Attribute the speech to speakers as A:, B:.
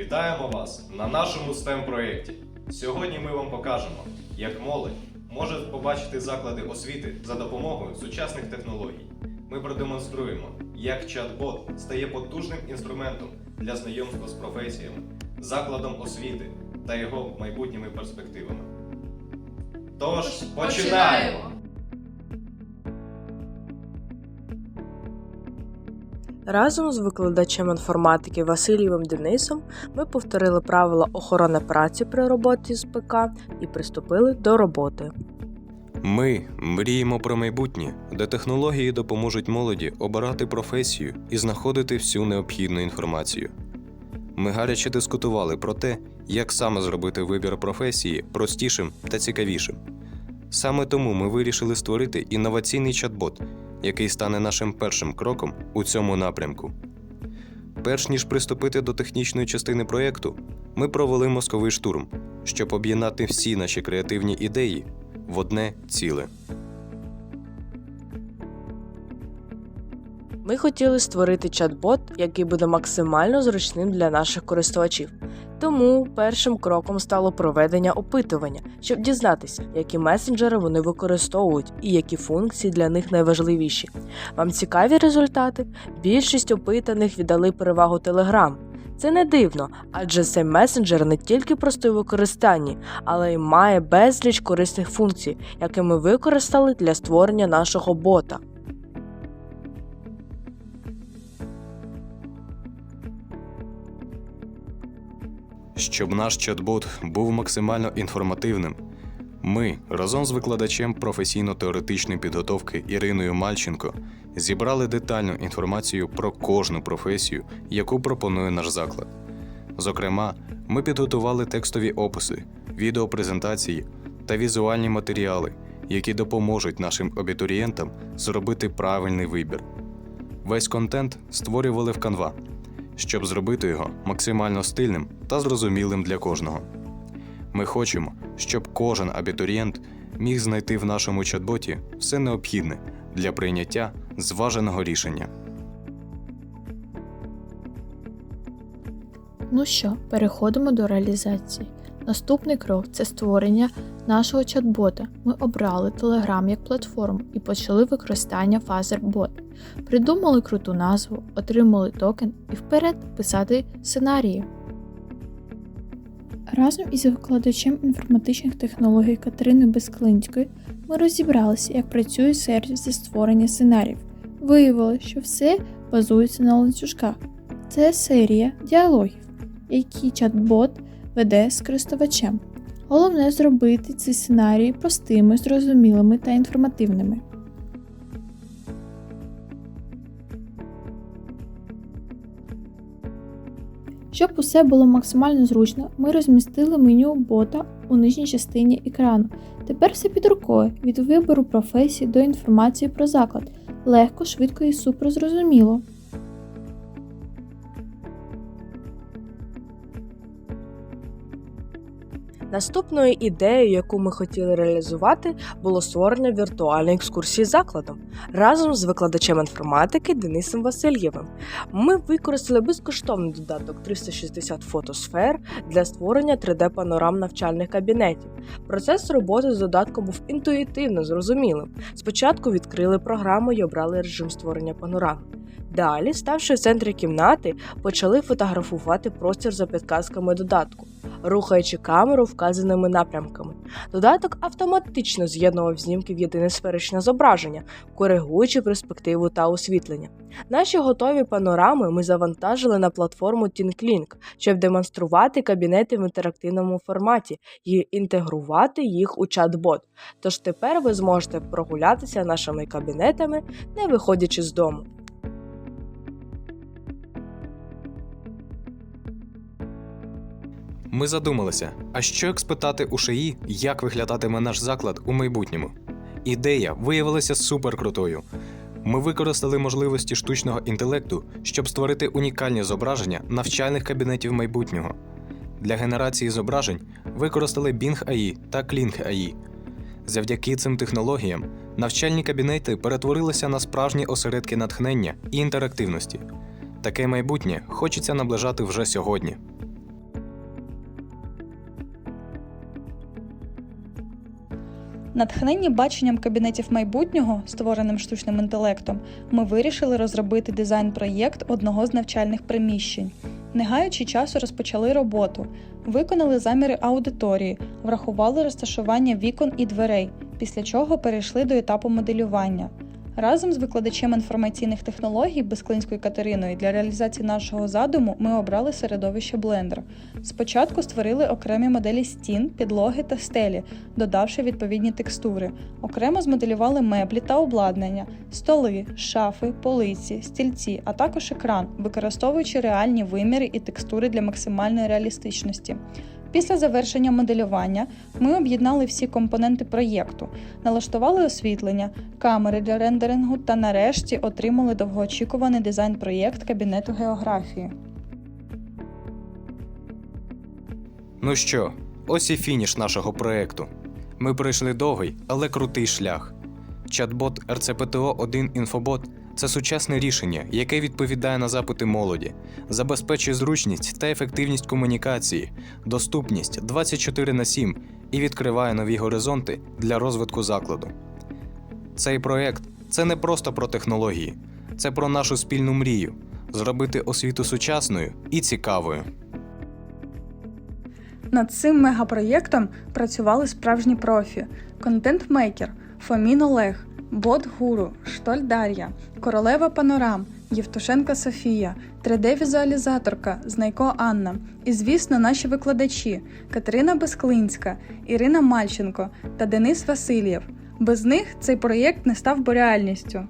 A: Вітаємо вас на нашому STEM проєкті. Сьогодні ми вам покажемо, як молодь може побачити заклади освіти за допомогою сучасних технологій. Ми продемонструємо, як чат-бот стає потужним інструментом для знайомства з професіями, закладом освіти та його майбутніми перспективами. Тож, починаємо!
B: Разом з викладачем інформатики Васильєвим Денисом ми повторили правила охорони праці при роботі з ПК і приступили до роботи.
A: Ми мріємо про майбутнє, де технології допоможуть молоді обирати професію і знаходити всю необхідну інформацію. Ми гаряче дискутували про те, як саме зробити вибір професії простішим та цікавішим. Саме тому ми вирішили створити інноваційний чат-бот, який стане нашим першим кроком у цьому напрямку. Перш ніж приступити до технічної частини проєкту, ми провели мозковий штурм, щоб об'єднати всі наші креативні ідеї в одне ціле.
B: Ми хотіли створити чат-бот, який буде максимально зручним для наших користувачів. Тому першим кроком стало проведення опитування, щоб дізнатися, які месенджери вони використовують і які функції для них найважливіші. Вам цікаві результати? Більшість опитаних віддали перевагу Telegram. Це не дивно, адже цей месенджер не тільки простий у використанні, але й має безліч корисних функцій, які ми використали для створення нашого бота.
A: Щоб наш чат-бот був максимально інформативним, ми разом з викладачем професійно-теоретичної підготовки Іриною Мальченко зібрали детальну інформацію про кожну професію, яку пропонує наш заклад. Зокрема, ми підготували текстові описи, відеопрезентації та візуальні матеріали, які допоможуть нашим абітурієнтам зробити правильний вибір. Весь контент створювали в Canva, щоб зробити його максимально стильним та зрозумілим для кожного. Ми хочемо, щоб кожен абітурієнт міг знайти в нашому чат-боті все необхідне для прийняття зваженого рішення.
C: Ну що, переходимо до реалізації. Наступний крок це створення нашого чат-бота. Ми обрали Telegram як платформу і почали використання FazerBot. Придумали круту назву, отримали токен і вперед писати сценарії. Разом із викладачем інформатичних технологій Катериною Безклинською ми розібралися, як працює сервіс зі створення сценаріїв. Виявилося, що все базується на ланцюжках. Це серія діалогів, які чат-бот веде з користувачем. Головне зробити ці сценарії простими, зрозумілими та інформативними. Щоб усе було максимально зручно, ми розмістили меню бота у нижній частині екрану. Тепер все під рукою від вибору професії до інформації про заклад. Легко, швидко і супер зрозуміло.
B: Наступною ідеєю, яку ми хотіли реалізувати, було створення віртуальної екскурсії закладом разом з викладачем інформатики Денисом Васильєвим. Ми використали безкоштовний додаток 360 фотосфер для створення 3D-панорам навчальних кабінетів. Процес роботи з додатком був інтуїтивно зрозумілим. Спочатку відкрили програму і обрали режим створення панорами. Далі, ставши в центрі кімнати, почали фотографувати простір за підказками додатку, рухаючи камеру вказаними напрямками. Додаток автоматично з'єднував знімки в єдине сферичне зображення, коригуючи перспективу та освітлення. Наші готові панорами ми завантажили на платформу ThinkLink, щоб демонструвати кабінети в інтерактивному форматі і інтегрувати їх у чат-бот. Тож тепер ви зможете прогулятися нашими кабінетами, не виходячи з дому.
A: Ми задумалися, а що як спитати у ШАІ, як виглядатиме наш заклад у майбутньому? Ідея виявилася суперкрутою. Ми використали можливості штучного інтелекту, щоб створити унікальні зображення навчальних кабінетів майбутнього. Для генерації зображень використали Bing AI та Kling AI. Завдяки цим технологіям навчальні кабінети перетворилися на справжні осередки натхнення і інтерактивності. Таке майбутнє хочеться наближати вже сьогодні.
D: Натхненні баченням кабінетів майбутнього, створеним штучним інтелектом, ми вирішили розробити дизайн-проєкт одного з навчальних приміщень. Не гаючи часу, розпочали роботу, виконали заміри аудиторії, врахували розташування вікон і дверей, після чого перейшли до етапу моделювання. Разом з викладачем інформаційних технологій Безклинською Катериною для реалізації нашого задуму ми обрали середовище Blender. Спочатку створили окремі моделі стін, підлоги та стелі, додавши відповідні текстури. Окремо змоделювали меблі та обладнання, столи, шафи, полиці, стільці, а також екран, використовуючи реальні виміри і текстури для максимальної реалістичності. Після завершення моделювання ми об'єднали всі компоненти проєкту, налаштували освітлення, камери для рендерингу та нарешті отримали довгоочікуваний дизайн-проєкт кабінету географії.
A: Ну що, ось і фініш нашого проекту. Ми пройшли довгий, але крутий шлях. Чат-бот RCPTO 1 Інфобот це сучасне рішення, яке відповідає на запити молоді, забезпечує зручність та ефективність комунікації, доступність 24 на 7 і відкриває нові горизонти для розвитку закладу. Цей проект це не просто про технології, це про нашу спільну мрію зробити освіту сучасною і цікавою.
D: Над цим мегапроєктом працювали справжні профі: контент-мейкер, Фомін Олег, Бот Гуру, Штоль Дар'я, Королева Панорам, Євтушенка Софія, 3D-візуалізаторка, Знайко Анна і, звісно, наші викладачі Катерина Безклинська, Ірина Мальченко та Денис Васильєв. Без них цей проєкт не став би реальністю.